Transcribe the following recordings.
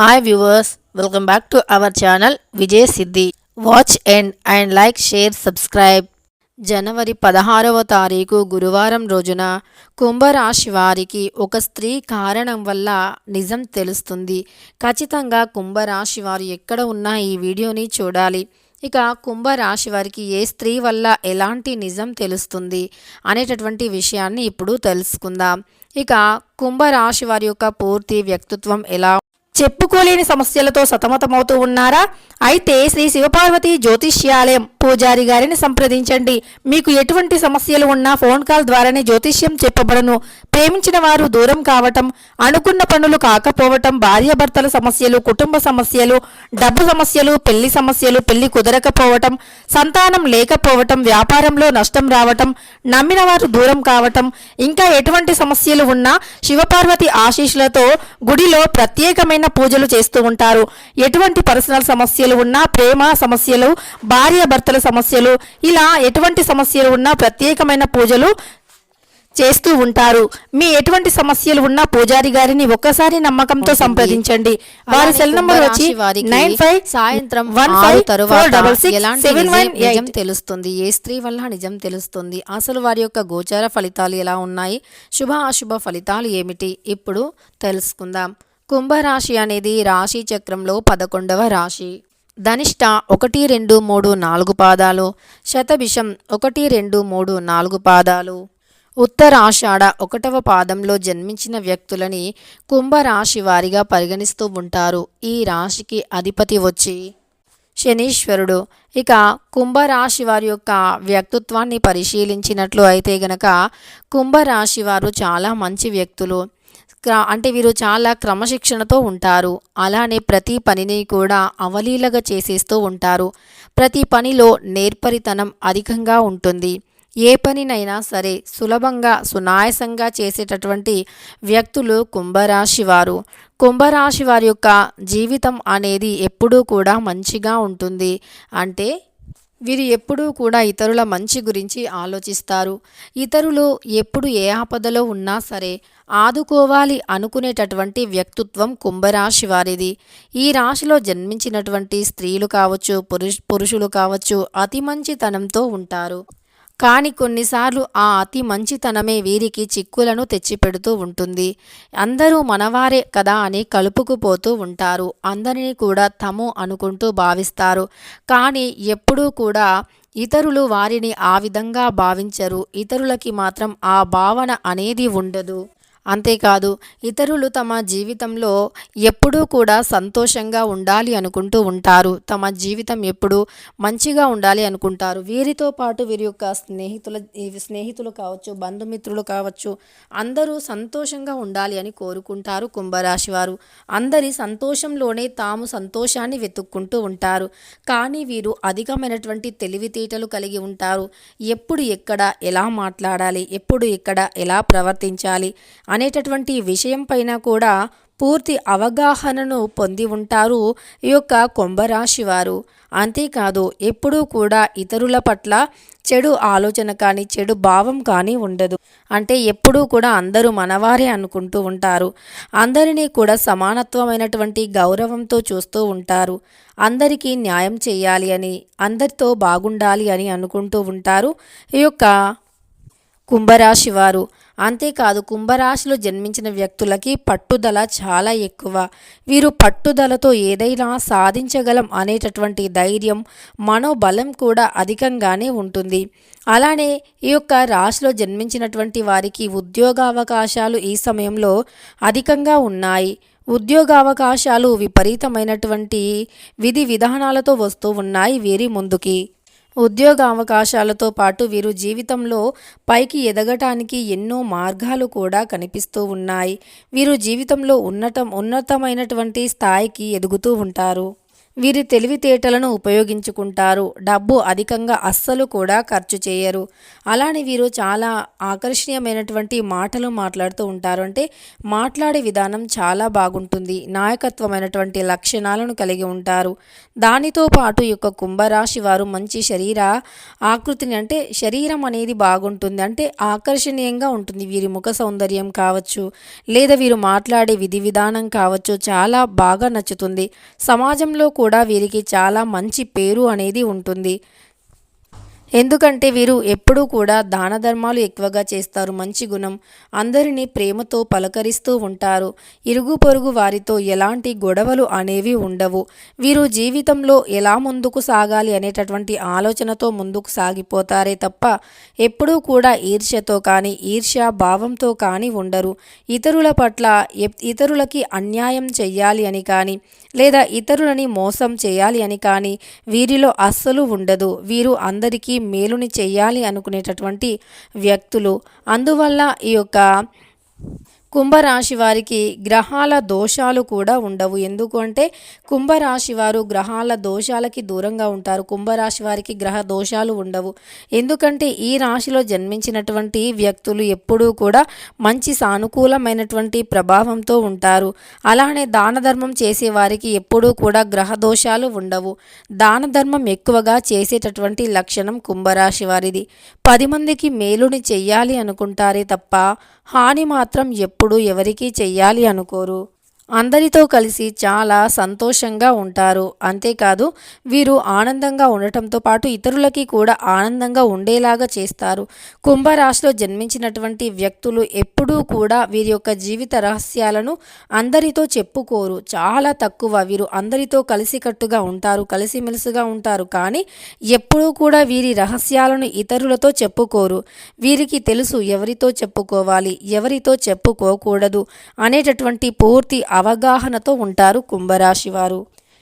Hi viewers welcome back to our channel Vijay Siddhi watch end and like share subscribe జనవరి పదహారవ తారీఖు గురువారం రోజున కుంభరాశి వారికి ఒక స్త్రీ కారణం వల్ల నిజం తెలుస్తుంది. ఖచ్చితంగా కుంభరాశి వారు ఎక్కడ ఉన్నా ఈ వీడియోని చూడాలి. ఇక కుంభరాశి వారికి ఏ స్త్రీ వల్ల ఎలాంటి నిజం తెలుస్తుంది అనేటటువంటి విషయాన్ని ఇప్పుడు తెలుసుకుందాం. ఇక కుంభరాశి వారి యొక్క పూర్తి వ్యక్తిత్వం ఎలా చెప్పుకోలేని సమస్యలతో సతమతమవుతూ ఉన్నారా? అయితే శ్రీ శివపార్వతి జ్యోతిష్యాలయం పూజారి గారిని సంప్రదించండి. మీకు ఎటువంటి సమస్యలు ఉన్నా ఫోన్ కాల్ ద్వారానే జ్యోతిష్యం చెప్పబడను. ప్రేమించిన వారు దూరం కావటం అనుకున్న పనులు కాకపోవటం భార్యాభర్తల సమస్యలు కుటుంబ సమస్యలు డబ్బు సమస్యలు పెళ్ళి సమస్యలు పెళ్ళి కుదరకపోవటం సంతానం లేకపోవటం వ్యాపారంలో నష్టం రావటం నమ్మిన వారు దూరం కావటం ఇంకా ఎటువంటి సమస్యలు ఉన్నా శివపార్వతి ఆశీస్సులతో గుడిలో ప్రత్యేకమైన పూజలు చేస్తూ ఉంటారు. ఎటువంటి పర్సనల్ సమస్యలు ఉన్నా ప్రేమ సమస్యలు భార్య భర్తల సమస్యలు ఇలా ఎటువంటి సమస్యలు ఉన్నా ప్రత్యేకమైన పూజలు చేస్తూ ఉంటారు. మీ ఎటువంటి సమస్యలు ఉన్నా పూజారి గారిని ఒక్కసారి నమ్మకంతో సంప్రదించండి. వారి సెల్ నంబర్ వచ్చి నైన్ ఫైవ్ సాయంత్రం వన్ ఫైవ్ తరువాత డబల్ సిక్స్ ఎలాంటి సెవెన్ వన్ నిజం తెలుస్తుంది? ఏ స్త్రీ వల్ల నిజం తెలుస్తుంది? అసలు వారి యొక్క గోచార ఫలితాలు ఎలా ఉన్నాయి? శుభ అశుభ ఫలితాలు ఏమిటి? ఇప్పుడు తెలుసుకుందాం. కుంభరాశి అనేది రాశి చక్రంలో పదకొండవ రాశి. ధనిష్ట ఒకటి రెండు మూడు నాలుగు పాదాలు శతభిషం ఒకటి రెండు మూడు నాలుగు పాదాలు. ఉత్తరాషాఢ ఒకటవ పాదంలో జన్మించిన వ్యక్తులని కుంభరాశి వారిగా పరిగణిస్తూ ఉంటారు. ఈ రాశికి అధిపతి వచ్చి శనీశ్వరుడు. ఇక కుంభరాశి వారి యొక్క వ్యక్తిత్వాన్ని పరిశీలించినట్లు అయితే గనక కుంభరాశి వారు చాలా మంచి వ్యక్తులు. అంటే వీరు చాలా క్రమశిక్షణతో ఉంటారు. అలానే ప్రతి పనిని కూడా అవలీలగా చేసేస్తూ ఉంటారు. ప్రతి పనిలో నేర్పరితనం అధికంగా ఉంటుంది. ఏ పనినైనా సరే సులభంగా సునాయసంగా చేసేటటువంటి వ్యక్తులు కుంభరాశి వారు. కుంభరాశి వారి యొక్క జీవితం అనేది ఎప్పుడూ కూడా మంచిగా ఉంటుంది. అంటే వీరు ఎప్పుడూ కూడా ఇతరుల మంచి గురించి ఆలోచిస్తారు. ఇతరులు ఎప్పుడు ఏ ఆపదలో ఉన్నా సరే ఆదుకోవాలి అనుకునేటటువంటి వ్యక్తిత్వం కుంభరాశి వారిది. ఈ రాశిలో జన్మించినటువంటి స్త్రీలు కావచ్చు పురుషులు కావచ్చు అతి మంచితనంతో ఉంటారు. కానీ కొన్నిసార్లు ఆ అతి మంచితనమే వీరికి చిక్కులను తెచ్చిపెడుతూ ఉంటుంది. అందరూ మనవారే కదా అని కలుపుకుపోతూ ఉంటారు. అందరినీ కూడా తము అనుకుంటూ భావిస్తారు. కానీ ఎప్పుడూ కూడా ఇతరులు వారిని ఆ విధంగా భావించరు. ఇతరులకి మాత్రం ఆ భావన అనేది ఉండదు. అంతేకాదు ఇతరులు తమ జీవితంలో ఎప్పుడూ కూడా సంతోషంగా ఉండాలి అనుకుంటూ ఉంటారు. తమ జీవితం ఎప్పుడూ మంచిగా ఉండాలి అనుకుంటారు. వీరితో పాటు వీరి యొక్క స్నేహితుల స్నేహితులు కావచ్చు బంధుమిత్రులు కావచ్చు అందరూ సంతోషంగా ఉండాలి అని కోరుకుంటారు కుంభరాశి వారు. అందరి సంతోషంలోనే తాము సంతోషాన్ని వెతుక్కుంటూ ఉంటారు. కానీ వీరు అధికమైనటువంటి తెలివితేటలు కలిగి ఉంటారు. ఎప్పుడు ఎక్కడ ఎలా మాట్లాడాలి ఎప్పుడు ఎక్కడ ఎలా ప్రవర్తించాలి అనేటటువంటి విషయం పైన కూడా పూర్తి అవగాహనను పొంది ఉంటారు ఈ యొక్క కుంభరాశి వారు. అంతేకాదు ఎప్పుడూ కూడా ఇతరుల పట్ల చెడు ఆలోచన కానీ చెడు భావం కానీ ఉండదు. అంటే ఎప్పుడూ కూడా అందరూ మనవారే అనుకుంటూ ఉంటారు. అందరినీ కూడా సమానత్వమైనటువంటి గౌరవంతో చూస్తూ ఉంటారు. అందరికీ న్యాయం చేయాలి అని అందరితో బాగుండాలి అని అనుకుంటూ ఉంటారు ఈ యొక్క కుంభరాశి వారు. అంతేకాదు కుంభరాశిలో జన్మించిన వ్యక్తులకి పట్టుదల చాలా ఎక్కువ. వీరు పట్టుదలతో ఏదైనా సాధించగలం అనేటటువంటి ధైర్యం మనోబలం కూడా అధికంగానే ఉంటుంది. అలానే ఈ యొక్క రాశిలో జన్మించినటువంటి వారికి ఉద్యోగావకాశాలు ఈ సమయంలో అధికంగా ఉన్నాయి. ఉద్యోగావకాశాలు విపరీతమైనటువంటి విధి విధానాలతో వస్తూ ఉన్నాయి వీరి ముందుకి. ఉద్యోగ అవకాశాలతో పాటు వీరు జీవితంలో పైకి ఎదగటానికి ఎన్నో మార్గాలు కూడా కనిపిస్తూ ఉన్నాయి. వీరు జీవితంలో ఉన్నతం ఉన్నతమైనటువంటి స్థాయికి ఎదుగుతూ ఉంటారు. వీరి తెలివితేటలను ఉపయోగించుకుంటారు. డబ్బు అధికంగా అస్సలు కూడా ఖర్చు చేయరు. అలానే వీరు చాలా ఆకర్షణీయమైనటువంటి మాటలు మాట్లాడుతూ ఉంటారు. అంటే మాట్లాడే విధానం చాలా బాగుంటుంది. నాయకత్వమైనటువంటి లక్షణాలను కలిగి ఉంటారు. దానితో పాటు యొక్క కుంభరాశి వారు మంచి శరీర ఆకృతిని అంటే శరీరం అనేది బాగుంటుంది. అంటే ఆకర్షణీయంగా ఉంటుంది. వీరి ముఖ సౌందర్యం కావచ్చు లేదా వీరు మాట్లాడే విధి విధానం కావచ్చు చాలా బాగా నచ్చుతుంది. సమాజంలో కూడా వీరికి చాలా మంచి పేరు అనేది ఉంటుంది. ఎందుకంటే వీరు ఎప్పుడూ కూడా దాన ధర్మాలు ఎక్కువగా చేస్తారు. మంచి గుణం అందరినీ ప్రేమతో పలకరిస్తూ ఉంటారు. ఇరుగు పొరుగు వారితో ఎలాంటి గొడవలు అనేవి ఉండవు. వీరు జీవితంలో ఎలా ముందుకు సాగాలి అనేటటువంటి ఆలోచనతో ముందుకు సాగిపోతారే తప్ప ఎప్పుడూ కూడా ఈర్ష్యతో కానీ ఈర్ష్యా భావంతో కానీ ఉండరు. ఇతరుల పట్ల ఇతరులకి అన్యాయం చెయ్యాలి అని కానీ లేదా ఇతరులని మోసం చేయాలి అని కానీ వీరిలో అస్సలు ఉండదు. వీరు అందరికీ మేలుని చేయాలి అనుకునేటటువంటి వ్యక్తులు. అందువల్ల ఈ యొక్క కుంభరాశి వారికి గ్రహాల దోషాలు కూడా ఉండవు. ఎందుకంటే కుంభరాశి వారు గ్రహాల దోషాలకి దూరంగా ఉంటారు. కుంభరాశి వారికి గ్రహ దోషాలు ఉండవు. ఎందుకంటే ఈ రాశిలో జన్మించినటువంటి వ్యక్తులు ఎప్పుడూ కూడా మంచి సానుకూలమైనటువంటి ప్రభావంతో ఉంటారు. అలానే దాన ధర్మం చేసే వారికి ఎప్పుడూ కూడా గ్రహ దోషాలు ఉండవు. దాన ధర్మం ఎక్కువగా చేసేటటువంటి లక్షణం కుంభరాశి వారిది. పది మందికి మేలుని చెయ్యాలి అనుకుంటారే తప్ప హాని మాత్రం ఎప్పుడు ఎవరికీ చెయ్యాలి అనుకోరు. అందరితో కలిసి చాలా సంతోషంగా ఉంటారు. అంతేకాదు వీరు ఆనందంగా ఉండటంతో పాటు ఇతరులకి కూడా ఆనందంగా ఉండేలాగా చేస్తారు. కుంభరాశిలో జన్మించినటువంటి వ్యక్తులు ఎప్పుడూ కూడా వీరి యొక్క జీవిత రహస్యాలను అందరితో చెప్పుకోరు. చాలా తక్కువ వీరు అందరితో కలిసికట్టుగా ఉంటారు కలిసిమెలిసిగా ఉంటారు. కానీ ఎప్పుడూ కూడా వీరి రహస్యాలను ఇతరులతో చెప్పుకోరు. వీరికి తెలుసు ఎవరితో చెప్పుకోవాలి ఎవరితో చెప్పుకోకూడదు అనేటటువంటి పూర్తి అవగాహనతో ఉంటారు కుంభరాశి వారు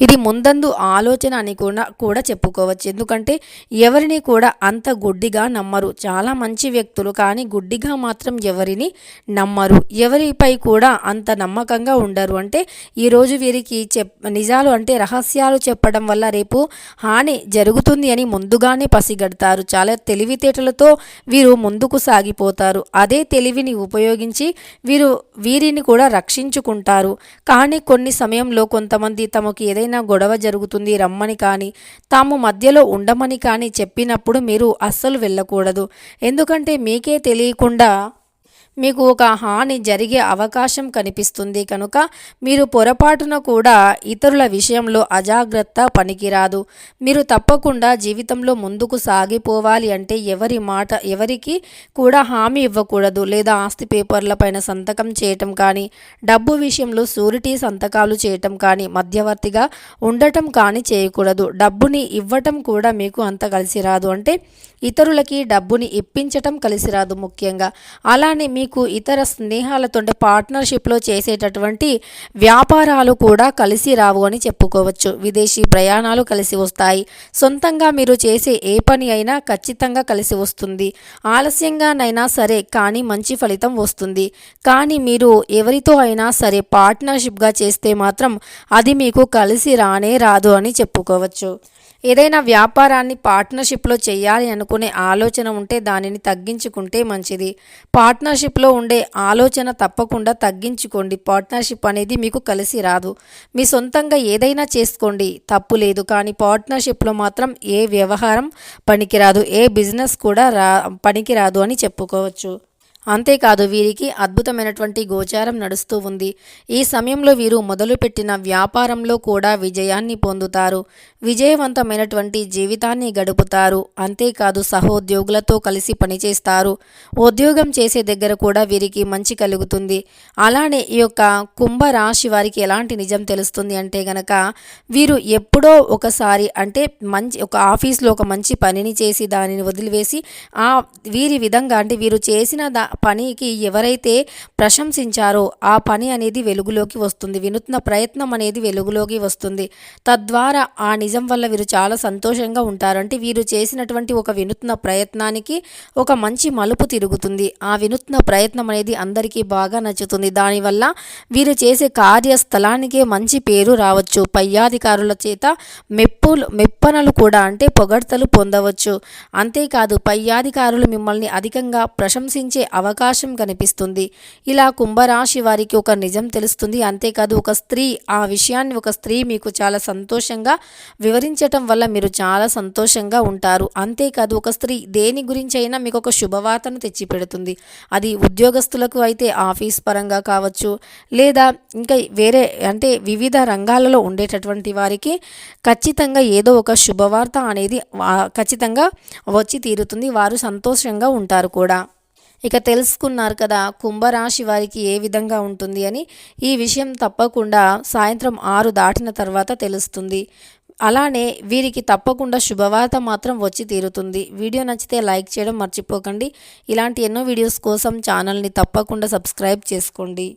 ఇది ముందందు ఆలోచన అని కూడా కూడా చెప్పుకోవచ్చు. ఎందుకంటే ఎవరిని కూడా అంత గుడ్డిగా నమ్మరు. చాలా మంచి వ్యక్తులు కానీ గుడ్డిగా మాత్రం ఎవరిని నమ్మరు. ఎవరిపై కూడా అంత నమ్మకంగా ఉండరు. అంటే ఈరోజు వీరికి చెప్ నిజాలు అంటే రహస్యాలు చెప్పడం వల్ల రేపు హాని జరుగుతుంది అని ముందుగానే పసిగడతారు. చాలా తెలివితేటలతో వీరు ముందుకు సాగిపోతారు. అదే తెలివిని ఉపయోగించి వీరు వీరిని కూడా రక్షించుకుంటారు. కానీ కొన్ని సమయంలో కొంతమంది తమకు ఏదైనా గొడవ జరుగుతుంది రమ్మని కానీ తాము మధ్యలో ఉండమని కానీ చెప్పినప్పుడు మీరు అస్సలు వెళ్ళకూడదు. ఎందుకంటే మీకే తెలియకుండా మీకు ఒక హాని జరిగే అవకాశం కనిపిస్తుంది కనుక మీరు పొరపాటున కూడా ఇతరుల విషయంలో అజాగ్రత్త పనికిరాదు. మీరు తప్పకుండా జీవితంలో ముందుకు సాగిపోవాలి అంటే ఎవరి మాట ఎవరికి కూడా హామీ ఇవ్వకూడదు. లేదా ఆస్తి పేపర్ల పైన సంతకం చేయటం కానీ డబ్బు విషయంలో సూరిటీ సంతకాలు చేయటం కానీ మధ్యవర్తిగా ఉండటం కానీ చేయకూడదు. డబ్బుని ఇవ్వటం కూడా మీకు అంత కలిసి రాదు. అంటే ఇతరులకి డబ్బుని ఇప్పించటం కలిసి రాదు ముఖ్యంగా. అలానే మీకు ఇతర స్నేహాలతో పార్ట్నర్షిప్లో చేసేటటువంటి వ్యాపారాలు కూడా కలిసి రావు అని చెప్పుకోవచ్చు. విదేశీ ప్రయాణాలు కలిసి వస్తాయి. సొంతంగా మీరు చేసే ఏ పని అయినా ఖచ్చితంగా కలిసి వస్తుంది. ఆలస్యంగానైనా సరే కానీ మంచి ఫలితం వస్తుంది. కానీ మీరు ఎవరితో అయినా సరే పార్ట్నర్షిప్గా చేస్తే మాత్రం అది మీకు కలిసి రానే రాదు అని చెప్పుకోవచ్చు. ఏదైనా వ్యాపారాన్ని పార్ట్నర్షిప్లో చేయాలి అనుకునే ఆలోచన ఉంటే దానిని తగ్గించుకుంటే మంచిది. పార్ట్నర్షిప్లో ఉండే ఆలోచన తప్పకుండా తగ్గించుకోండి. పార్ట్నర్షిప్ అనేది మీకు కలిసి రాదు. మీ సొంతంగా ఏదైనా చేసుకోండి. తప్పు లేదు. కానీ పార్ట్నర్షిప్లో మాత్రం ఏ వ్యవహారం పనికిరాదు. ఏ బిజినెస్ కూడా రా పనికిరాదు అని చెప్పుకోవచ్చు. అంతేకాదు వీరికి అద్భుతమైనటువంటి గోచారం నడుస్తూ ఉంది. ఈ సమయంలో వీరు మొదలుపెట్టిన వ్యాపారంలో కూడా విజయాన్ని పొందుతారు. విజయవంతమైనటువంటి జీవితాన్ని గడుపుతారు. అంతేకాదు సహోద్యోగులతో కలిసి పనిచేస్తారు. ఉద్యోగం చేసే దగ్గర కూడా వీరికి మంచి కలుగుతుంది. అలానే ఈ యొక్క కుంభ రాశి వారికి ఎలాంటి నిజం తెలుస్తుంది అంటే గనక వీరు ఎప్పుడో ఒకసారి అంటే మంచి ఒక ఆఫీస్లో ఒక మంచి పనిని చేసి దానిని వదిలివేసి ఆ వీరి విధంగా అంటే వీరు చేసిన దా పనికి ఎవరైతే ప్రశంసించారో ఆ పని అనేది వెలుగులోకి వస్తుంది. వినూత్న ప్రయత్నం అనేది వెలుగులోకి వస్తుంది. తద్వారా ఆ నిజం వల్ల వీరు చాలా సంతోషంగా ఉంటారంటే వీరు చేసినటువంటి ఒక వినూత్న ప్రయత్నానికి ఒక మంచి మలుపు తిరుగుతుంది. ఆ వినూత్న ప్రయత్నం అనేది అందరికీ బాగా నచ్చుతుంది. దానివల్ల వీరు చేసే కార్యస్థలానికే మంచి పేరు రావచ్చు. పయ్యాధికారుల చేత మెప్పులు మెప్పనలు కూడా అంటే పొగడ్తలు పొందవచ్చు. అంతేకాదు పై అధికారులు మిమ్మల్ని అధికంగా ప్రశంసించే అవకాశం కనిపిస్తుంది. ఇలా కుంభరాశి వారికి ఒక నిజం తెలుస్తుంది. అంతేకాదు ఒక స్త్రీ ఆ విషయాన్ని ఒక స్త్రీ మీకు చాలా సంతోషంగా వివరించటం వల్ల మీరు చాలా సంతోషంగా ఉంటారు. అంతేకాదు ఒక స్త్రీ దేని గురించి అయినా మీకు ఒక శుభవార్తను తెచ్చిపెడుతుంది. అది ఉద్యోగస్తులకు అయితే ఆఫీస్ పరంగా కావచ్చు లేదా ఇంకా వేరే అంటే వివిధ రంగాలలో ఉండేటటువంటి వారికి ఖచ్చితంగా ఏదో ఒక శుభవార్త అనేది ఖచ్చితంగా వచ్చి తీరుతుంది. వారు సంతోషంగా ఉంటారు కూడా. ఇక తెలుసుకున్నారు కదా కుంభరాశి వారికి ఏ విధంగా ఉంటుంది అని. ఈ విషయం తప్పకుండా సాయంత్రం ఆరు దాటిన తర్వాత తెలుస్తుంది. అలానే వీరికి తప్పకుండా శుభవార్త మాత్రం వచ్చి తీరుతుంది. వీడియో నచ్చితే లైక్ చేయడం మర్చిపోకండి. ఇలాంటి ఎన్నో వీడియోస్ కోసం ఛానల్ని తప్పకుండా సబ్స్క్రైబ్ చేసుకోండి.